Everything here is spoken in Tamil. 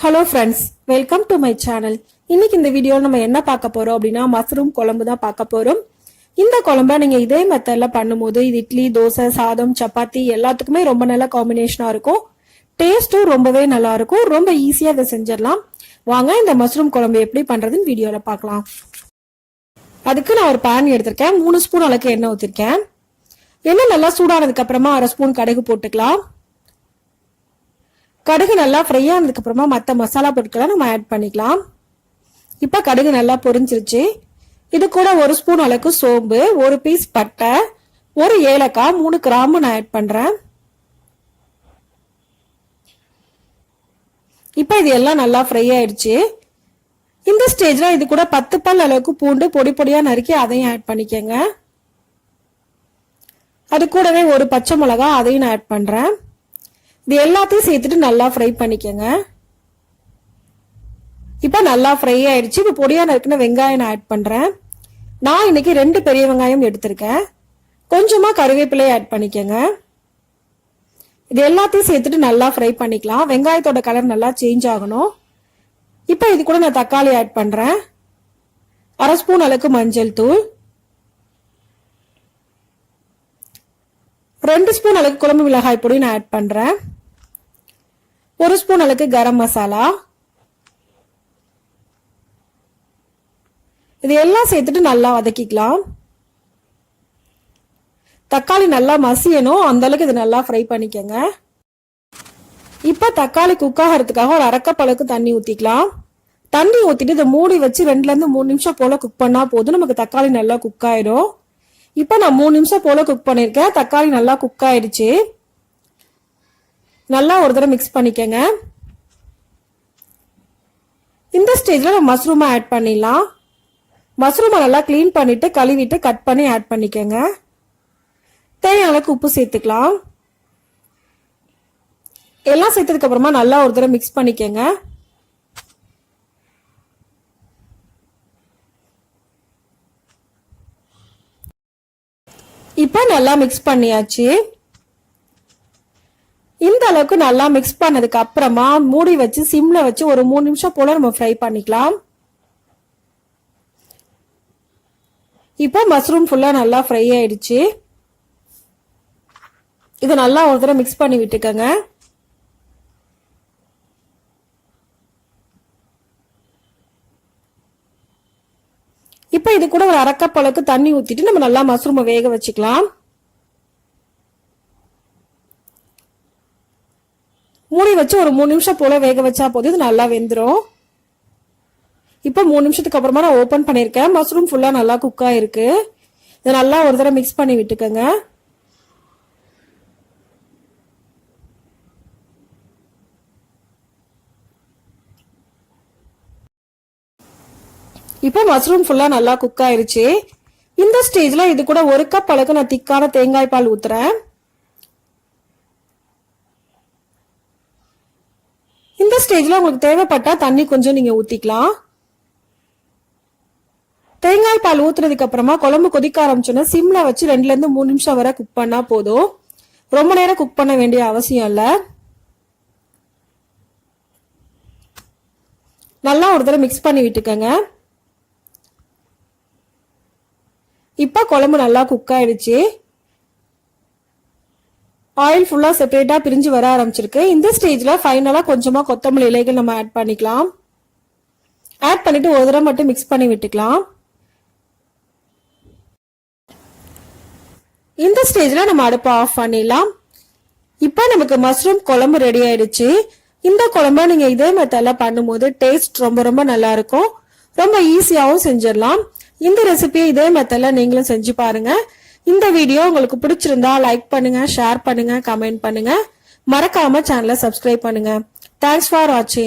Hello friends welcome to my channel இன்னைக்கு இந்த வீடியோவில் நம்ம என்ன பார்க்க போறோம் அப்படின்னா மஷ்ரூம் குழம்பு தான் பார்க்க போறோம். இந்த குழம்ப நீங்க இதே மெத்தட்ல பண்ணும்போது இது இட்லி தோசை சாதம் சப்பாத்தி எல்லாத்துக்குமே ரொம்ப நல்ல காம்பினேஷனா இருக்கும். டேஸ்ட்டும் ரொம்பவே நல்லா இருக்கும். ரொம்ப ஈஸியா இதை செஞ்சிடலாம். வாங்க இந்த மஷ்ரூம் குழம்பு எப்படி பண்றதுன்னு வீடியோல பார்க்கலாம். அதுக்கு நான் ஒரு பேன் எடுத்திருக்கேன். மூணு ஸ்பூன் அளவுக்கு எண்ணெய் ஊத்திருக்கேன். எண்ணெய் நல்லா சூடானதுக்கு அப்புறமா அரை ஸ்பூன் கடுகு போட்டுக்கலாம். கடுகு நல்லா ஃப்ரை ஆனதுக்கப்புறமா மற்ற மசாலா பொருட்களை நம்ம ஆட் பண்ணிக்கலாம். இப்போ கடுகு நல்லா பொரிஞ்சிருச்சு. இது கூட ஒரு ஸ்பூன் அளவுக்கு சோம்பு ஒரு பீஸ் பட்டை ஒரு ஏலக்காய் மூணு கிராம்பு நான் ஆட் பண்ணுறேன் இப்போ இது எல்லாம் நல்லா ஃப்ரை ஆயிடுச்சு. இந்த ஸ்டேஜில் இது கூட பத்து பல் அளவுக்கு பூண்டு பொடி பொடியாக நறுக்கி அதையும் ஆட் பண்ணிக்கோங்க. அது கூடவே ஒரு பச்சை மிளகா அதையும் நான் ஆட் பண்ணுறேன் இது எல்லாத்தையும் சேர்த்துட்டு நல்லா ஃப்ரை பண்ணிக்கோங்க. இப்போ நல்லா ஃப்ரை ஆயிடுச்சு. இப்போ பொடியாக நறுக்கின வெங்காயம் நான் ஆட் பண்ணுறேன் நான் இன்னைக்கு ரெண்டு பெரிய வெங்காயம் எடுத்திருக்கேன். கொஞ்சமாக கருவேப்பிலையை ஆட் பண்ணிக்கோங்க. இது எல்லாத்தையும் சேர்த்துட்டு நல்லா ஃப்ரை பண்ணிக்கலாம். வெங்காயத்தோட கலர் நல்லா சேஞ்ச் ஆகணும். இப்போ இது கூட நான் தக்காளி ஆட் பண்ணுறேன் அரை ஸ்பூன் அளவுக்கு மஞ்சள் தூள். ரெண்டு ஸ்பூன் அளவுக்கு குழம்பு மிளகாய் பொடி நான் ஆட் பண்ணுறேன் ஒரு ஸ்பூன் அளவுக்கு கரம் மசாலா. இது எல்லாம் சேர்த்துட்டு நல்லா வதக்கிக்கலாம். தக்காளி நல்லா மசியணும். அந்த அளவுக்கு இது நல்லா ஃப்ரை பண்ணிக்கோங்க. இப்போ தக்காளி குக் ஆகிறதுக்காக ஒரு அரைக்கப்பளவுக்கு தண்ணி ஊற்றிக்கலாம் தண்ணி ஊற்றிட்டு இதை மூடி வச்சு ரெண்டுலேருந்து மூணு நிமிஷம் போல் குக் பண்ணால் போதும். நமக்கு தக்காளி நல்லா குக் ஆகிடும் இப்போ நான் மூணு நிமிஷம் போல் குக் பண்ணியிருக்கேன் தக்காளி நல்லா குக் ஆயிடுச்சு. நல்லா ஒரு தடவை மிக்ஸ் பண்ணிக்கங்க. இந்த ஸ்டேஜில் நம்ம மஷ்ரூமை ஆட் பண்ணிடலாம். மஷ்ரூமை நல்லா க்ளீன் பண்ணிவிட்டு கழுவிட்டு கட் பண்ணி ஆட் பண்ணிக்கோங்க. தேவையான அளவுக்கு உப்பு சேர்த்துக்கலாம். எல்லாம் சேர்த்ததுக்கப்புறமா நல்லா ஒரு தடவை மிக்ஸ் பண்ணிக்கோங்க. இப்போ நல்லா மிக்ஸ் பண்ணியாச்சு. இந்த அளவுக்கு நல்லா மிக்ஸ் பண்ணதுக்கு அப்புறமா மூடி வச்சு சிம்ல வச்சு ஒரு மூணு நிமிஷம் போல நம்ம ஃப்ரை பண்ணிக்கலாம். இப்போ மஷ்ரூம் ஃபுல்லா நல்லா ஃப்ரை ஆயிடுச்சு. இதை நல்லா ஒரு தடவை மிக்ஸ் பண்ணி விட்டுக்கோங்க. இப்போ இது கூட ஒரு அரைக்கப்பளவுக்கு தண்ணி ஊத்திட்டு நம்ம நல்லா மஷ்ரூமை வேக வச்சுக்கலாம். மூடி வச்சு ஒரு மூணு நிமிஷம் போல வேக வச்சா போதும். இது நல்லா வெந்துடும் இப்போ மூணு நிமிஷத்துக்கு அப்புறமா நான் ஓப்பன் பண்ணியிருக்கேன். மஷ்ரூம் ஃபுல்லாக நல்லா குக் ஆகிருக்கு இதை நல்லா ஒரு தடவை மிக்ஸ் பண்ணி விட்டுக்கோங்க. இப்போ மஷ்ரூம் ஃபுல்லாக நல்லா குக் ஆயிருச்சு. இந்த ஸ்டேஜில் இது கூட ஒரு கப் அளவுக்கு நான் திக்கான தேங்காய் பால் ஊற்றுறேன் இந்த ஸ்டேஜ்ல உங்களுக்கு தேவைப்பட்டா தண்ணி கொஞ்சம் நீங்க ஊத்திக்கலாம். தேங்காய் பால் ஊத்துனதுக்கு அப்புறமா குழம்பு கொதிக்க ஆரம்பிச்சோன்னா சிம்ல வச்சு ரெண்டுல இருந்து மூணு நிமிஷம் வரை குக் பண்ணா போதும். ரொம்ப நேரம் குக் பண்ண வேண்டிய அவசியம் இல்லை. நல்லா ஒரு தடவை மிக்ஸ் பண்ணி விட்டுக்கோங்க. இப்போ குழம்பு நல்லா குக் ஆயிடுச்சு. ஆயில் ஃபுல்லாக செப்பரேட்டாக பிரிஞ்சு வர ஆரம்பிச்சிருக்கு. இந்த ஸ்டேஜில் ஃபைனலாக கொஞ்சமாக கொத்தமல்லி இலைகள் நம்ம ஆட் பண்ணிக்கலாம். ஆட் பண்ணிவிட்டு ஒரு தடவை மட்டும் மிக்ஸ் பண்ணி விட்டுக்கலாம். இந்த ஸ்டேஜில் நம்ம அடுப்பை ஆஃப் பண்ணிடலாம். இப்போ நமக்கு மஷ்ரூம் குழம்பு ரெடி ஆயிடுச்சு. இந்த குழம்ப நீங்கள் இதே மெத்தட்ல பண்ணும்போது டேஸ்ட் ரொம்ப ரொம்ப நல்லா இருக்கும். ரொம்ப ஈஸியாகவும் செஞ்சிடலாம். இந்த ரெசிபியை இதே மெத்தட்ல நீங்களும் செஞ்சு பாருங்கள் இந்த வீடியோ உங்களுக்கு பிடிச்சிருந்தா லைக் பண்ணுங்க ஷேர் பண்ணுங்க கமெண்ட் பண்ணுங்க. மறக்காம சேனலை சப்ஸ்கிரைப் பண்ணுங்க. தேங்க்ஸ் ஃபார் வாட்சிங்